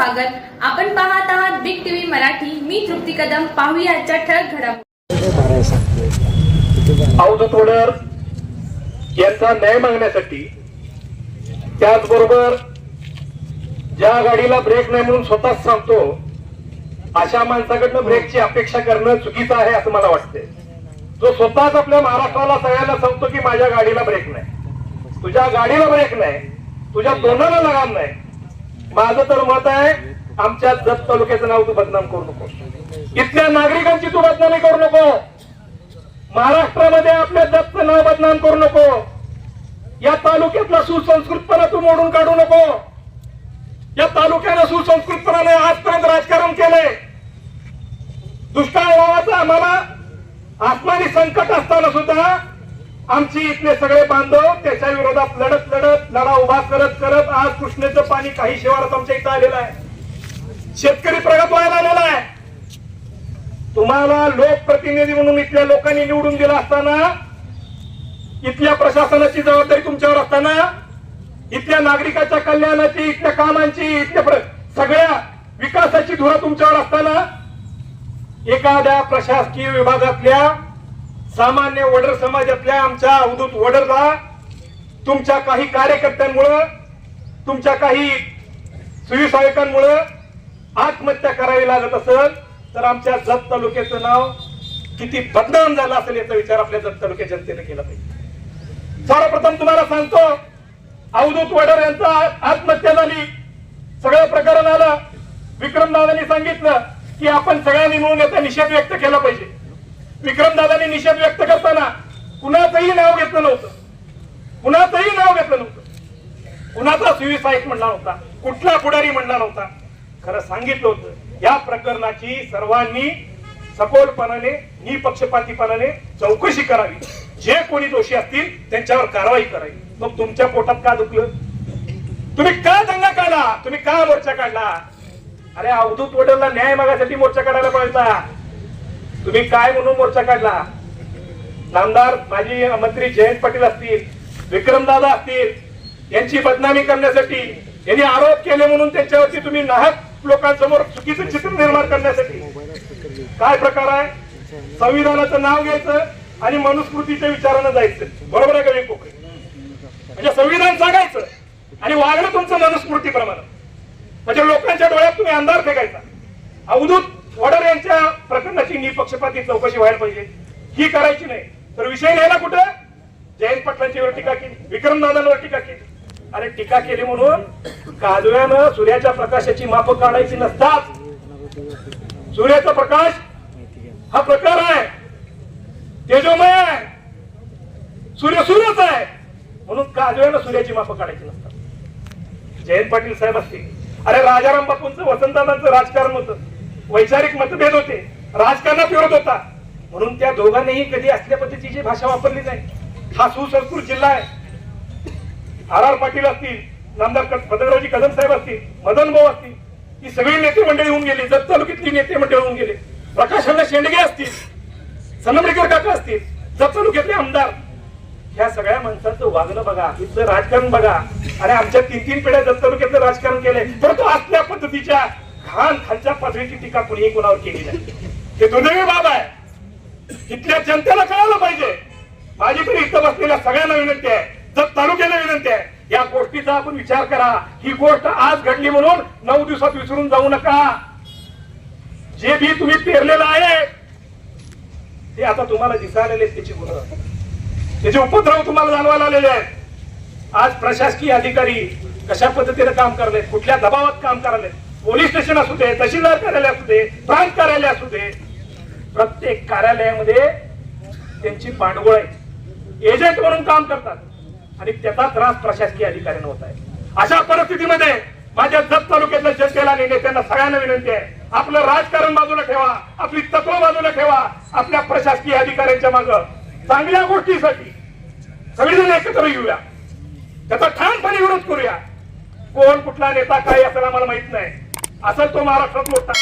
स्वागत. आपण पाहत आहात बिग टीव्ही मराठी. मी तृप्ती कदम. पाहूया आजच्या ठळक घडामोडी. अवधूत वडर यांचा न्याय मागण्यासाठी. त्याचबरोबर ज्या गाडीला ब्रेक नाही म्हणून स्वतःच सांगतो अशा माणसाकडनं ब्रेकची अपेक्षा करणं चुकीचं आहे असं मला वाटतंय. जो स्वतःच आपल्या महाराष्ट्राला सगळ्यांना सांगतो की माझ्या गाडीला ब्रेक नाही. तुझ्या गाडीला ब्रेक नाही. तुझ्या तोंडाला लगाम नाही. माझं तर मत आहे आमच्या जत तालुक्याचं नाव तू बदनाम करू नको. इथल्या नागरिकांची तू बदनामी करू नको. महाराष्ट्रामध्ये आपल्या जतचं नाव बदनाम करू नको. या तालुक्यातला सुसंस्कृतपणा तू मोडून काढू नको. या तालुक्यानं सुसंस्कृतपणाने आजपर्यंत राजकारण केलंय. दुष्काळ नावाचा आम्हाला आत्मानी संकट असताना सुद्धा आमचे इथले सगळे बांधव त्याच्या विरोधात लढत लढत लढा उभा करत करत आज कृष्णेचं पाणी काही शिवारात आमच्या इथं आलेलं आहे. शेतकरी प्रगत व्हायला आलेला आहे. तुम्हाला लोकप्रतिनिधी म्हणून इथल्या लोकांनी निवडून दिला असताना इथल्या प्रशासनाची जबाबदारी तुमच्यावर असताना इथल्या नागरिकाच्या कल्याणाची इथल्या कामांची इथल्या सगळ्या विकासाची धुरा तुमच्यावर असताना एखाद्या प्रशासकीय विभागातल्या सामान्य वडर समाजातल्या आमच्या अवधूत वडरला तुमच्या काही कार्यकर्त्यांमुळं तुमच्या काही सुविसायकांमुळं आत्महत्या करावी लागत असेल तर आमच्या जत तालुक्याचं नाव किती बदनाम झालं असेल याचा विचार आपल्या जत तालुक्या जनतेने केला पाहिजे. सर्वप्रथम तुम्हाला सांगतो अवधूत वडर यांचा आत्महत्या झाली. सगळं प्रकरण आलं. विक्रमदादांनी सांगितलं की आपण सगळ्यांनी मिळून याचा निषेध व्यक्त केला पाहिजे. विक्रमदादाने निषेध व्यक्त करताना कुणाचंही नाव घेतलं नव्हतं. कुणाचंही नाव घेतलं नव्हतं. कुणाचा सुविसाईट म्हणला नव्हता कुठला पुढारी म्हणला नव्हता. खरं सांगितलं होतं या प्रकरणाची सर्वांनी सखोलपणाने निपक्षपातीपणाने चौकशी करावी. जे कोणी दोषी असतील त्यांच्यावर कारवाई करावी. मग तुमच्या पोटात का दुखलं? तुम्ही का दंगा काढला? तुम्ही का मोर्चा काढला? अरे अवधूत वडलला न्याय मागासाठी मोर्चा काढायला पाहिजे तुम्ही काय म्हणून मोर्चा काढला? नामदार माजी मंत्री जयंत पाटील असतील विक्रमदादा असतील यांची बदनामी करण्यासाठी यांनी आरोप केले म्हणून त्यांच्यावरती तुम्ही नाहक लोकांसमोर चुकीचं चित्र निर्माण करण्यासाठी. काय प्रकार आहे? संविधानाचं नाव घ्यायचं आणि मनुस्मृतीच्या विचारानं जायचं. बरोबर आहे का मी म्हणजे संविधान सांगायचं आणि वागणं तुमचं मनुस्मृतीप्रमाणे. म्हणजे लोकांच्या डोळ्यात तुम्ही अंधार फेकायचा. अवधूत वडर यांच्या प्रकरणाची निपक्षपाती चौकशी व्हायला पाहिजे. ही करायची नाही. तर विषय न्यायला कुठं? जयंत पाटलांच्यावर टीका केली. विक्रम दादांवर टीका केली. अरे टीका केली म्हणून काजव्यानं सूर्याच्या प्रकाशाची माप काढायची नसतात सूर्याचा प्रकाश हा प्रकार आहे. तेजोमय आहे. सूर्य सूर्यच आहे. म्हणून काजव्यानं सूर्याची माप काढायची नसतात. जयंत पाटील साहेब असतील. अरे राजाराम बापूंचं वसंतदादांचं राजकारण होतं. वैचारिक मतभेद होते. राजकारणात विरोध होता. म्हणून त्या दोघांनीही कधी असल्या पद्धतीची भाषा वापरली नाही. हा सुसंस्कृत जिल्हा आहे. आर आर पाटील असतील नामदार पदरावजी कदम साहेब असतील मदन भाऊ असतील ही सगळी नेते मंडळी होऊन गेली. जत तालुक्यातली नेते मंडळी होऊन गेले. प्रकाशांना शेंडगे असतील सनमडेकर काका असतील जत तालुक्यातले आमदार. ह्या सगळ्या माणसांचं वागणं बघा इथलं राजकारण बघा. आणि आमच्या तीन तीन पिढ्या जत तालुक्यातलं राजकारण केलंय. परंतु असल्या पद्धतीच्या घाण खालच्या पातळीची टीका कोणीही कोणावर केली नाही. हे दुर्दैवी बाब आहे. इथल्या जनतेला कळायला पाहिजे. माझी तरी इथं बसलेल्या सगळ्यांना विनंती आहे. जर तालुक्याला विनंती आहे. या गोष्टीचा आपण विचार करा. ही गोष्ट आज घडली म्हणून नऊ दिवसात विसरून जाऊ नका. जे बी तुम्ही पेरलेलं आहे ते आता तुम्हाला दिसायला आले त्याची गुण त्याचे उपद्रव तुम्हाला जाणवायला आलेले आहेत. आज प्रशासकीय अधिकारी कशा पद्धतीने काम करले कुठल्या दबावात काम करायले पोलीस स्टेशन असू दे तहसीलदार कार्यालय असू दे प्रांत कार्यालय असू दे प्रत्येक कार्यालयामध्ये त्यांची पांडगोळ आहे. एजंट म्हणून काम करतात आणि त्याचा त्रास प्रशासकीय अधिकाऱ्यांना होत आहे. अशा परिस्थितीमध्ये माझ्या जत तालुक्यातल्या जनतेला आणि नेत्यांना सगळ्यांना विनंती आहे आपलं राजकारण बाजूला ठेवा आपली तत्व बाजूला ठेवा आपल्या प्रशासकीय अधिकाऱ्यांच्या माग चांगल्या गोष्टीसाठी सगळेजण एकत्र येऊया. त्याचा ठामपणे विरोध करूया. कोण कुठला नेता काय असेल आम्हाला माहीत नाही. असेल तो महाराष्ट्रात मोठा